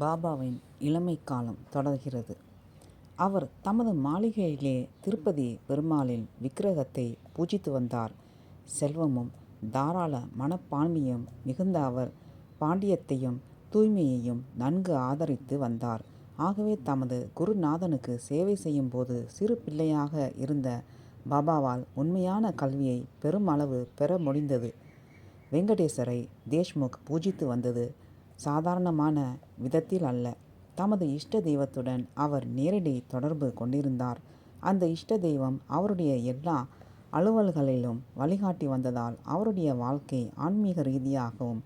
பாபாவின் இளமை காலம் தொடர்கிறது. அவர் தமது மாளிகையிலே திருப்பதி பெருமாளின் விக்கிரகத்தை பூஜித்து வந்தார். செல்வமும் தாராள மனப்பான்மையும் மிகுந்த அவர் பாண்டியத்தையும் தூய்மையையும் நன்கு ஆதரித்து வந்தார். ஆகவே தமது குருநாதனுக்கு சேவை செய்யும் போது சிறு பிள்ளையாக இருந்த பாபாவால் உண்மையான கல்வியை பெருமளவு பெற முடிந்தது. வெங்கடேசரை தேஷ்முக் பூஜித்து வந்தது சாதாரணமான விதத்தில் அல்ல. தமது இஷ்ட தெய்வத்துடன் அவர் நேரடி தொடர்பு கொண்டிருந்தார். அந்த இஷ்ட தெய்வம் அவருடைய எல்லா அலுவல்களிலும் வழிகாட்டி வந்ததால் அவருடைய வாழ்க்கை ஆன்மீக ரீதியாகவும்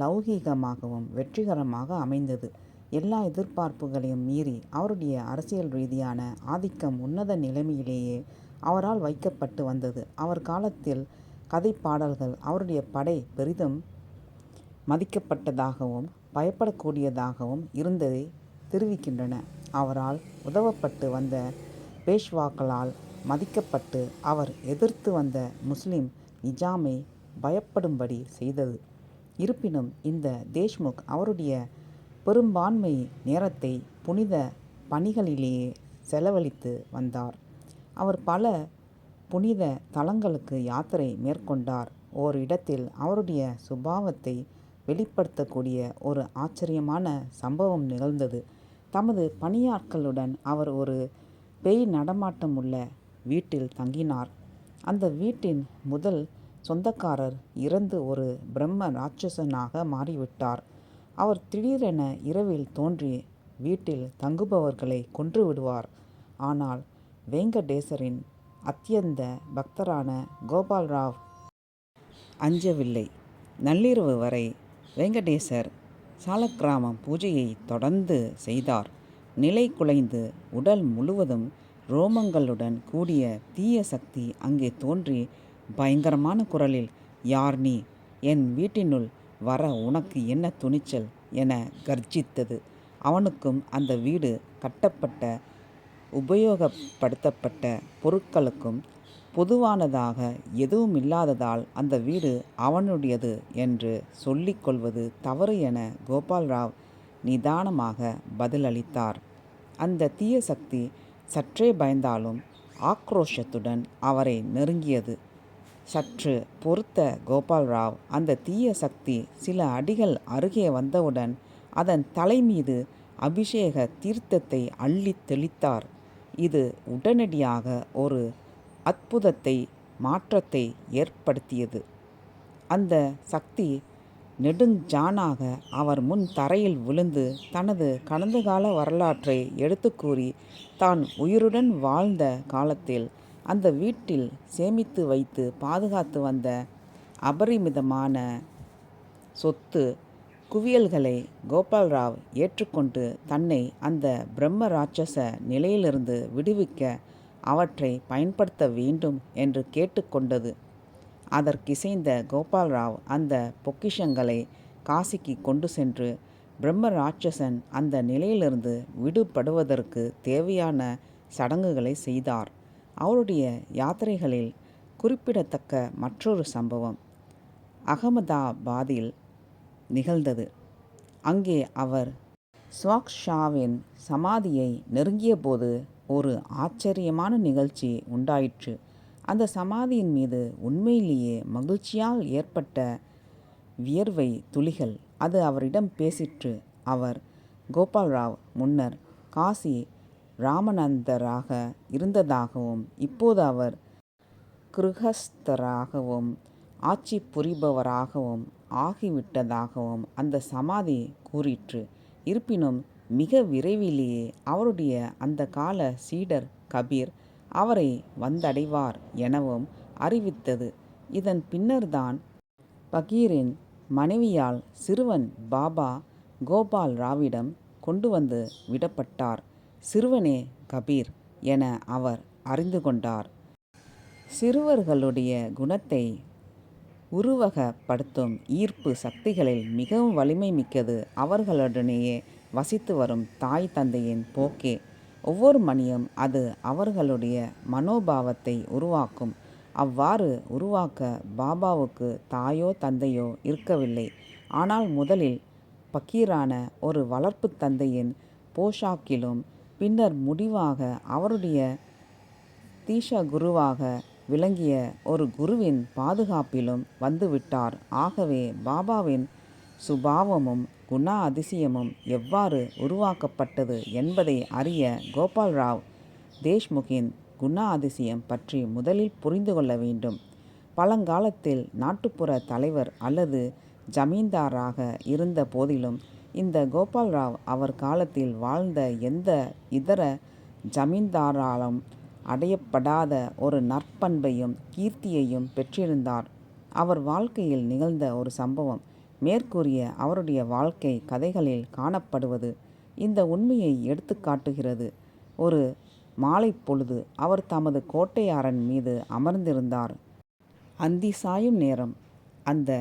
லௌகீகமாகவும் வெற்றிகரமாக அமைந்தது. எல்லா எதிர்பார்ப்புகளையும் மீறி அவருடைய அரசியல் ரீதியான ஆதிக்கம் உன்னத நிலைமையிலேயே அவரால் வைக்கப்பட்டு வந்தது. அவர் காலத்தில் கதை பாடல்கள் அவருடைய படை பெரிதும் மதிக்கப்பட்டதாகவும் பயப்படக்கூடியதாகவும் இருந்ததை தெரிவிக்கின்றன. அவரால் உதவப்பட்டு வந்த பேஷ்வாக்களால் மதிக்கப்பட்டு அவர் எதிர்த்து வந்த முஸ்லிம் நிஜாமை பயப்படும்படி செய்தது. இருப்பினும் இந்த தேஷ்முக் அவருடைய பெரும்பான்மை நேரத்தை புனித பணிகளிலேயே செலவழித்து வந்தார். அவர் பல புனித தலங்களுக்கு யாத்திரை மேற்கொண்டார். ஓர் இடத்தில் அவருடைய சுபாவத்தை வெளிப்படுத்தக்கூடிய ஒரு ஆச்சரியமான சம்பவம் நிகழ்ந்தது. தமது பணியாட்களுடன் அவர் ஒரு பேய் நடமாட்டம் உள்ள வீட்டில் தங்கினார். அந்த வீட்டின் முதல் சொந்தக்காரர் இறந்து ஒரு பிரம்ம ராட்சசனாக மாறிவிட்டார். அவர் திடீரென இரவில் தோன்றி வீட்டில் தங்குபவர்களை கொன்று விடுவார். ஆனால் வெங்கடேசரின் அத்தியந்த பக்தரான கோபால்ராவ் அஞ்சவில்லை. நள்ளிரவு வரை வெங்கடேசர் சாலக்கிராமம் பூஜையை தொடர்ந்து செய்தார். நிலை குலைந்து உடல் முழுவதும் ரோமங்களுடன் கூடிய தீய சக்தி அங்கே தோன்றி பயங்கரமான குரலில் யார் நீ? என் வீட்டினுள் வர உனக்கு என்ன துணிச்சல் என கர்ஜித்தது. அவனுக்கும் அந்த வீடு கட்டப்பட்ட உபயோகப்படுத்தப்பட்ட பொருட்களுக்கும் பொதுவானதாக எதுவும் இல்லாததால் அந்த வீடு அவனுடையது என்று சொல்லிக்கொள்வது தவறு என கோபால்ராவ் நிதானமாக பதிலளித்தார். அந்த தீய சக்தி சற்றே பயந்தாலும் ஆக்ரோஷத்துடன் அவரை நெருங்கியது. சற்று பொறுத்த கோபால்ராவ் அந்த தீய சக்தி சில அடிகள் அருகே வந்தவுடன் அதன் தலை மீது அபிஷேக தீர்த்தத்தை அள்ளி தெளித்தார். இது உடனடியாக ஒரு அற்புதத்தை மாற்றத்தை ஏற்படுத்தியது. அந்த சக்தி நெடுஞ்சானாக அவர் முன் தரையில் விழுந்து தனது கடந்த கால வரலாற்றை எடுத்து கூறி தான் உயிருடன் வாழ்ந்த காலத்தில் அந்த வீட்டில் சேமித்து வைத்து பாதுகாத்து வந்த அபரிமிதமான சொத்து குவியல்களை கோபால்ராவ் ஏற்றுக்கொண்டு தன்னை அந்த பிரம்ம ராட்சச நிலையிலிருந்து விடுவிக்க அவற்றை பயன்படுத்த வேண்டும் என்று கேட்டுக்கொண்டது. அதற்கிசைந்த கோபால்ராவ் அந்த பொக்கிஷங்களை காசிக்கு கொண்டு சென்று பிரம்ம ராட்சசன் அந்த நிலையிலிருந்து விடுபடுவதற்கு தேவையான சடங்குகளை செய்தார். அவருடைய யாத்திரைகளில் குறிப்பிடத்தக்க மற்றொரு சம்பவம் அகமதாபாத்தில் நிகழ்ந்தது. அங்கே அவர் ஸ்வாக்ஷாவின் சமாதியை நெருங்கியபோது ஒரு ஆச்சரியமான நிகழ்ச்சி உண்டாயிற்று. அந்த சமாதியின் மீது உண்மையிலேயே மகிழ்ச்சியால் ஏற்பட்ட வியர்வை துளிகள். அது அவரிடம் பேசிற்று. அவர் கோபால்ராவ் முன்னர் காசி ராமநந்தராக இருந்ததாகவும் இப்போது அவர் கிருஹஸ்தராகவும் ஆட்சி புரிபவராகவும் ஆகிவிட்டதாகவும் அந்த சமாதி கூறிற்று. இருப்பினும் மிக விரைவிலேயே அவருடைய அந்த கால சீடர் கபீர் அவரை வந்தடைவார் எனவும் அறிவித்தது. இதன் பின்னர்தான் பகீரின் மனைவியால் சிறுவன் பாபா கோபால் ராவிடம் கொண்டு வந்து விடப்பட்டார். சிறுவனே கபீர் என அவர் அறிந்து கொண்டார். சிறுவர்களுடைய குணத்தை உருவகப்படுத்தும் ஈர்ப்பு சக்திகளில் மிகவும் வலிமை மிக்கது அவர்களுடனேயே வசித்து வரும் தாய் தந்தையின் போக்கே. ஒவ்வொரு மணியும் அது அவர்களுடைய மனோபாவத்தை உருவாக்கும். அவ்வாறு உருவாக்க பாபாவுக்கு தாயோ தந்தையோ இருக்கவில்லை. ஆனால் முதலில் பக்கீரான ஒரு வளர்ப்புத் தந்தையின் போஷாக்கிலும் பின்னர் முடிவாக அவருடைய தீஷ குருவாக விளங்கிய ஒரு குருவின் பாதுகாப்பிலும் வந்துவிட்டார். ஆகவே பாபாவின் சுபாவமும் குண அதிசயமும் எவ்வாறு உருவாக்கப்பட்டது என்பதை அறிய கோபால்ராவ் தேஷ்முகின் குண அதிசயம் பற்றி முதலில் புரிந்து கொள்ள வேண்டும். பழங்காலத்தில் நாட்டுப்புற தலைவர் அல்லது ஜமீன்தாராக இருந்த போதிலும் இந்த கோபால்ராவ் அவர் காலத்தில் வாழ்ந்த எந்த இதர ஜமீன்தாராலும் அடையப்படாத ஒரு நற்பண்பையும் கீர்த்தியையும் பெற்றிருந்தார். அவர் வாழ்க்கையில் நிகழ்ந்த ஒரு சம்பவம் மேற்கூறிய அவருடைய வாழ்க்கை கதைகளில் காணப்படுவது இந்த உண்மையை எடுத்து காட்டுகிறது. ஒரு மாலை பொழுது அவர் தமது கோட்டை மீது அமர்ந்திருந்தார். அந்தி சாயும் நேரம். அந்த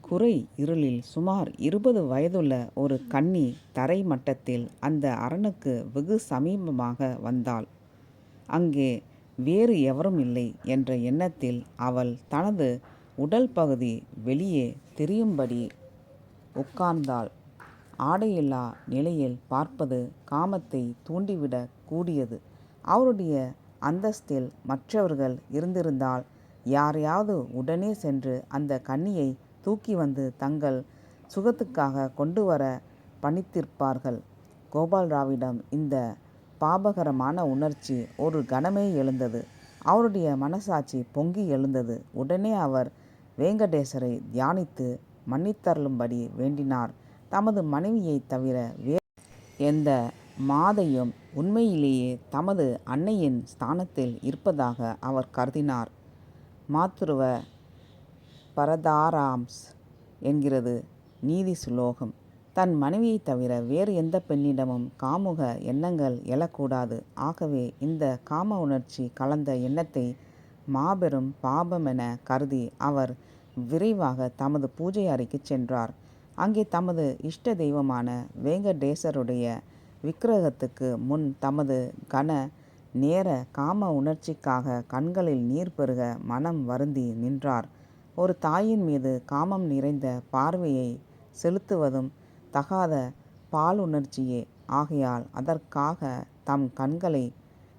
குறை இருளில் சுமார் இருபது வயதுள்ள ஒரு கன்னி தரை மட்டத்தில் அந்த அரணுக்கு வெகு சமீபமாக வந்தாள். அங்கே வேறு எவரும் இல்லை என்ற எண்ணத்தில் அவள் தனது உடல் பகுதி வெளியே தெரியும்படி உட்கார்ந்தாள். ஆடையில்லா நிலையில் பார்ப்பது காமத்தை தூண்டிவிடக் கூடியது. அவருடைய அந்தஸ்தில் மற்றவர்கள் இருந்திருந்தால் யாரையாவது உடனே சென்று அந்த கன்னியை தூக்கி வந்து தங்கள் சுகத்துக்காக கொண்டு வர பணித்திருப்பார்கள். கோபால்ராவிடம் இந்த பாபகரமான உணர்ச்சி ஒரு கணமே எழுந்தது. அவருடைய மனசாட்சி பொங்கி எழுந்தது. உடனே அவர் வேங்கடேசரை தியானித்து மன்னித்தருளும்படி வேண்டினார். தமது மனைவியைத் தவிர வே எந்த மாதையும் உண்மையிலேயே தமது அன்னையின் ஸ்தானத்தில் இருப்பதாக அவர் கருதினார். மாத்துருவ பரதாராம்ஸ் என்கிறது நீதி சுலோகம். தன் மனைவியைத் தவிர வேறு எந்த பெண்ணிடமும் காமுக எண்ணங்கள் எழக்கூடாது. ஆகவே இந்த காம உணர்ச்சி கலந்த எண்ணத்தை மாபெரும் பாபமெனக் கருதி அவர் விரைவாக தமது பூஜை அறைக்குச் சென்றார். அங்கே தமது இஷ்ட தெய்வமான வேங்கடேசருடைய விக்கிரகத்துக்கு முன் தமது கன நேர காம உணர்ச்சிக்காக கண்களில் நீர் பெருக மனம் வருந்தி நின்றார். ஒரு தாயின் மீது காமம் நிறைந்த பார்வையை செலுத்துவதும் தகாத பாலுணர்ச்சியே. ஆகையால் அதற்காக தம் கண்களை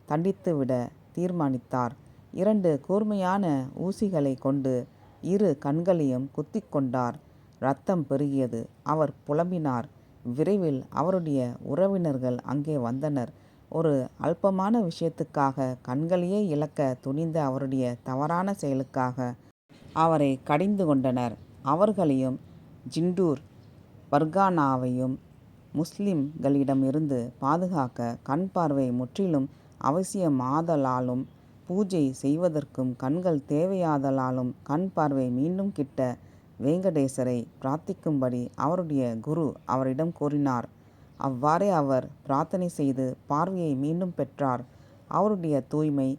தண்டித்துவிட தீர்மானித்தார். இரண்டு கூர்மையான ஊசிகளைக் கொண்டு இரு கண்களையும் குத்தி கொண்டார். ரத்தம் பெருகியது. அவர் புலம்பினார். விரைவில் அவருடைய உறவினர்கள் அங்கே வந்தனர். ஒரு அல்பமான விஷயத்துக்காக கண்களையே இழக்க துணிந்த அவருடைய தவறான செயலுக்காக அவரை கடிந்து கொண்டனர். அவர்களையும் ஜிண்டூர் பர்கானாவையும் முஸ்லிம்களிடமிருந்து பாதுகாக்க கண் பார்வை முற்றிலும் அவசியமாதலாலும் பூஜை செய்வதற்கும் கண்கள் தேவையாதலாலும் கண் பார்வை மீண்டும் கிட்ட வேங்கடேசரை பிரார்த்திக்கும்படி அவருடைய குரு அவரிடம் கூறினார். அவ்வாறே அவர் பிரார்த்தனை செய்து பார்வையை மீண்டும் பெற்றார். அவருடைய தூய்மை,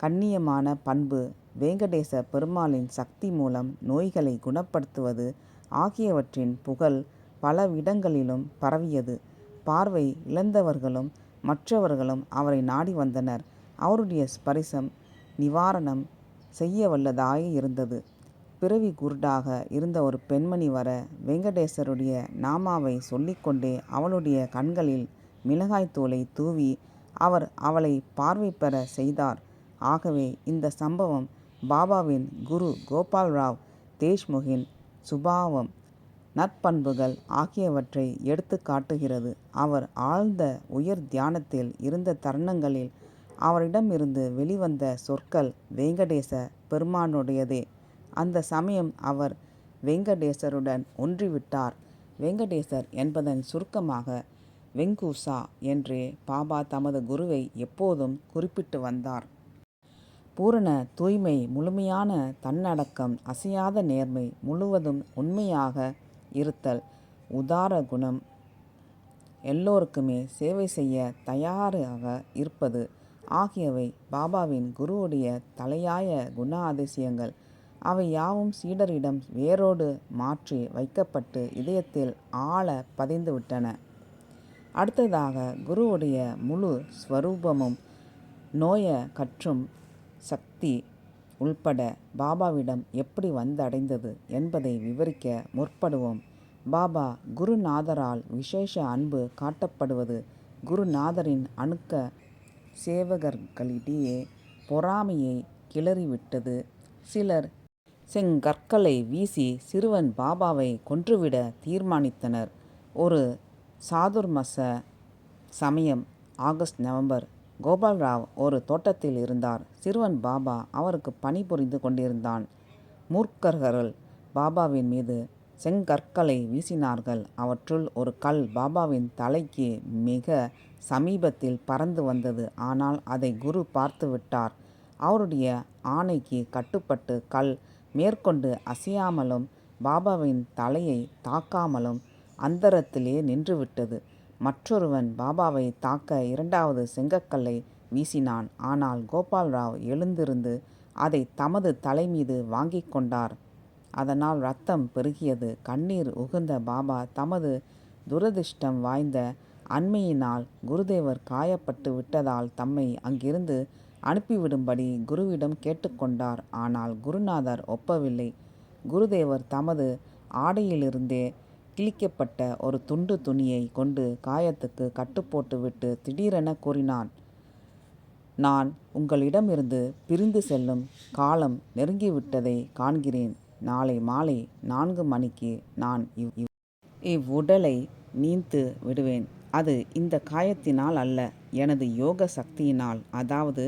கண்ணியமான பண்பு, வேங்கடேச பெருமாளின் சக்தி மூலம் நோய்களை குணப்படுத்துவது ஆகியவற்றின் புகழ் பல இடங்களிலும் பரவியது. பார்வை இழந்தவர்களும் மற்றவர்களும் அவரை நாடி வந்தனர். அவருடைய ஸ்பரிசம் நிவாரணம் செய்யவல்லதாயிருந்தது. பிறவி குருடாக இருந்த ஒரு பெண்மணி வர வெங்கடேசருடைய நாமாவை சொல்லிக்கொண்டே அவளுடைய கண்களில் மிளகாய்த்தூளை தூவி அவர் அவளை பார்வை பெறச் செய்தார். ஆகவே இந்த சம்பவம் பாபாவின் குரு கோபால் ராவ் தேஷ்முகின் சுபாவம், நற்பண்புகள் ஆகியவற்றை எடுத்து காட்டுகிறது. அவர் ஆழ்ந்த உயர் தியானத்தில் இருந்த தருணங்களில் அவரிடமிருந்து வெளிவந்த சொற்கள் வேங்கடேச பெருமானுடையதே. அந்த சமயம் அவர் வெங்கடேசருடன் ஒன்றிவிட்டார். வெங்கடேசர் என்பதன் சுருக்கமாக வெங்கூசா என்றே பாபா தமது குருவை எப்போதும் குறிப்பிட்டு வந்தார். பூரண தூய்மை, முழுமையான தன்னடக்கம், அசையாத நேர்மை, முழுவதும் உண்மையாக இருத்தல், உதார குணம், எல்லோருக்குமே சேவை செய்ய தயாராக இருப்பது ஆகியவை பாபாவின் குருவுடைய தலையாய குண அதிசயங்கள். அவை யாவும் சீடரிடம் வேரோடு மாற்றி வைக்கப்பட்டு இதயத்தில் ஆழப் பதிந்துவிட்டன. அடுத்ததாக குருவுடைய முழு ஸ்வரூபமும் நோயகற்றும் சக்தி உள்பட பாபாவிடம் எப்படி வந்தடைந்தது என்பதை விவரிக்க முற்படுவோம். பாபா குருநாதரால் விசேஷ அன்பு காட்டப்படுவது குருநாதரின் அணுக்க சேவகர்களிடையே பொறாமையை கிளறிவிட்டது. சிலர் செங்கற்களை வீசி சிறுவன் பாபாவை கொன்றுவிட தீர்மானித்தனர். ஒரு சாதுர்மச சமயம் ஆகஸ்ட் நவம்பர். கோபால்ராவ் ஒரு தோட்டத்தில் இருந்தார். சிறுவன் பாபா அவருக்கு பணிபுரிந்து கொண்டிருந்தான். மூர்க்கர்கள் பாபாவின் மீது செங்கற்களை வீசினார்கள். அவற்றுள் ஒரு கல் பாபாவின் தலைக்கு மிக சமீபத்தில் பறந்து வந்தது. ஆனால் அதை குரு பார்த்துவிட்டார். அவருடைய ஆணைக்கு கட்டுப்பட்டு கல் மேற்கொண்டு அசையாமலும் பாபாவின் தலையை தாக்காமலும் அந்தரத்திலே நின்றுவிட்டது. மற்றொருவன் பாபாவை தாக்க இரண்டாவது செங்கக்கல்லை வீசினான். ஆனால் கோபால்ராவ் எழுந்திருந்து அதை தமது தலைமீது வாங்கிக் கொண்டார். அதனால் ரத்தம் பெருகியது. கண்ணீர் உகுந்த பாபா தமது துரதிர்ஷ்டம் வாய்ந்த அண்மையினால் குருதேவர் காயப்பட்டு விட்டதால் தம்மை அங்கிருந்து அனுப்பிவிடும்படி குருவிடம் கேட்டுக்கொண்டார். ஆனால் குருநாதர் ஒப்பவில்லை. குருதேவர் தமது ஆடையிலிருந்தே கிழிக்கப்பட்ட ஒரு துண்டு துணியைக் கொண்டு காயத்துக்கு கட்டுப்போட்டுவிட்டு திடீரென கூறினான் நான் உங்களிடமிருந்து பிரிந்து செல்லும் காலம் நெருங்கிவிட்டதை காண்கிறேன். நாளை மாலை நான்கு மணிக்கு நான் இவ் இவ்வுடலை நீந்து விடுவேன். அது இந்த காயத்தினால் அல்ல எனது யோக சக்தியினால் அதாவது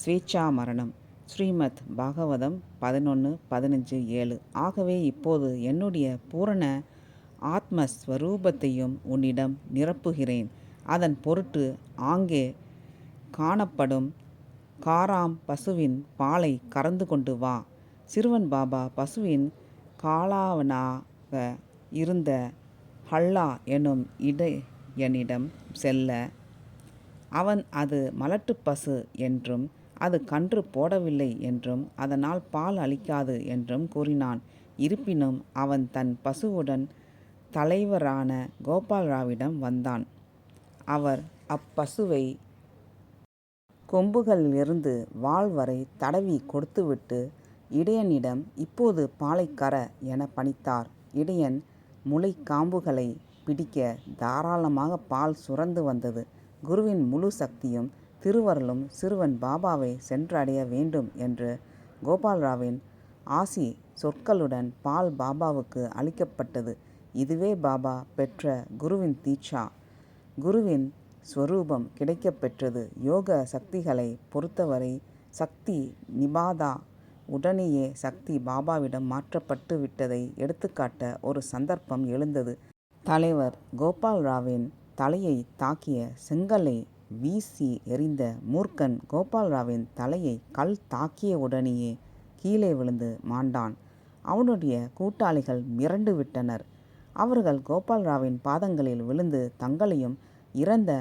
ஸ்வேச்சா மரணம். ஸ்ரீமத் பாகவதம் பதினொன்று பதினஞ்சு ஏழு. ஆகவே இப்போது என்னுடைய பூரண ஆத்மஸ்வரூபத்தையும் உன்னிடம் நிரப்புகிறேன். அதன் பொருட்டு ஆங்கே காணப்படும் காராம் பசுவின் பாலை கறந்து கொண்டு வா. சிறுவன் பாபா பசுவின் காளாவனாக இருந்த ஹல்லா எனும் இடையனிடம் செல்ல அவன் அது மலட்டுப் பசு என்றும் அது கன்று போடவில்லை என்றும் அதனால் பால் அளிக்காது என்றும் கூறினான். இருப்பினும் அவன் தன் பசுவுடன் தலைவரான கோபால்ராவிடம் வந்தான். அவர் அப்பசுவை கொம்புகளிலிருந்து வால் வரை தடவி கொடுத்துவிட்டு இடையனிடம் இப்போது பாலைக்கர என பணித்தார். இடையன் முலைக்காம்புகளைப் பிடிக்க தாராளமாகப் பால் சுரந்து வந்தது. குருவின் முழு சக்தியும் திருவருளும் சிறுவன் பாபாவை சென்றடைய வேண்டும் என்று கோபால்ராவின் ஆசி சொற்களுடன் பால் பாபாவுக்கு அளிக்கப்பட்டது. இதுவே பாபா பெற்ற குருவின் தீட்சா. குருவின் ஸ்வரூபம் கிடைக்கப் பெற்றது. யோக சக்திகளைப் பொறுத்தவரை சக்தி நிபாதா உடனேயே சக்தி பாபாவிடம் மாற்றப்பட்டு விட்டதை எடுத்துக்காட்ட ஒரு சந்தர்ப்பம் எழுந்தது. தலைவர் கோபால்ராவின் தலையை தாக்கிய செங்கலை வீசி எறிந்த மூர்க்கன் கோபால்ராவின் தலையை கல் தாக்கிய உடனேயே கீழே விழுந்து மாண்டான். அவனுடைய கூட்டாளிகள் மிரண்டு விட்டனர். அவர்கள் கோபால்ராவின் பாதங்களில் விழுந்து தங்களையும் இறந்த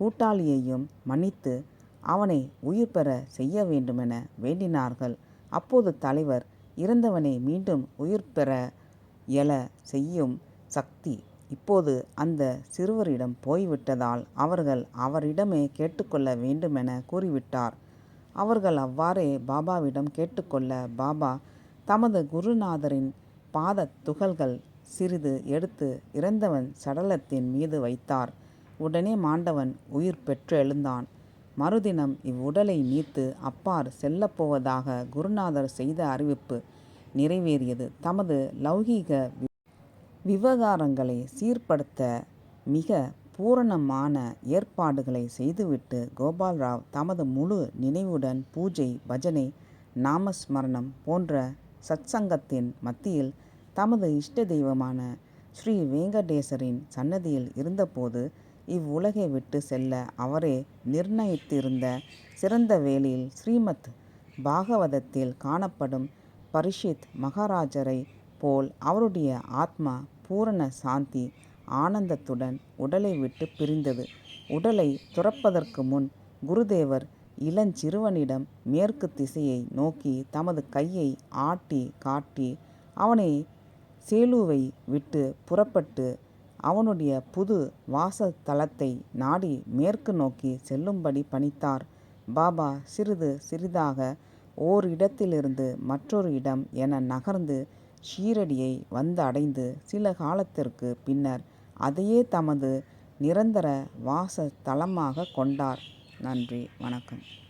கூட்டாளியையும் மன்னித்து அவனை உயிர் பெற செய்ய வேண்டுமென வேண்டினார்கள். அப்போது தலைவர் இறந்தவனை மீண்டும் உயிர் பெற எழ செய்யும் சக்தி இப்போது அந்த சிறுவரிடம் போய்விட்டதால் அவர்கள் அவரிடமே கேட்டுக்கொள்ள வேண்டுமென கூறிவிட்டார். அவர்கள் அவ்வாறே பாபாவிடம் கேட்டுக்கொள்ள பாபா தமது குருநாதரின் பாத துகள்கள் சிறிது எடுத்து இறந்தவன் சடலத்தின் மீது வைத்தார். உடனே மாண்டவன் உயிர் பெற்றெழுந்தான். மறுதினம் இவ்வுடலை நீத்து அப்பார் செல்லப்போவதாக குருநாதர் செய்த அறிவிப்பு நிறைவேறியது. தமது லௌகீக விவகாரங்களை சீர்படுத்த மிக பூரணமான ஏற்பாடுகளை செய்துவிட்டு கோபால்ராவ் தமது முழு நினைவுடன் பூஜை பஜனை நாமஸ்மரணம் போன்ற சத்சங்கத்தின் மத்தியில் தமது இஷ்ட தெய்வமான ஸ்ரீ வேங்கடேசரின் சன்னதியில் இருந்தபோது இவ்வுலகை விட்டு செல்ல அவரே நிர்ணயித்திருந்த சிறந்த வேளையில் ஸ்ரீமத் பாகவதத்தில் காணப்படும் பரிஷித் மகாராஜரைப் போல் அவருடைய ஆத்மா பூரண சாந்தி ஆனந்தத்துடன் உடலை விட்டு பிரிந்தது. உடலை துறப்பதற்கு முன் குருதேவர் இளஞ்சிறுவனிடம் மேற்கு திசையை நோக்கி தமது கையை ஆட்டி காட்டி அவனை சேலுவை விட்டு புறப்பட்டு அவனுடைய புது வாசஸ்தலத்தை நாடி மேற்கு நோக்கி செல்லும்படி பணித்தார். பாபா சிறிது சிறிதாக ஓர் இடத்திலிருந்து மற்றொரு இடம் என நகர்ந்து ஷீரடியை வந்து அடைந்து சில காலத்திற்கு பின்னர் அதையே தமது நிரந்தர வாச கொண்டார் நன்றி வணக்கம்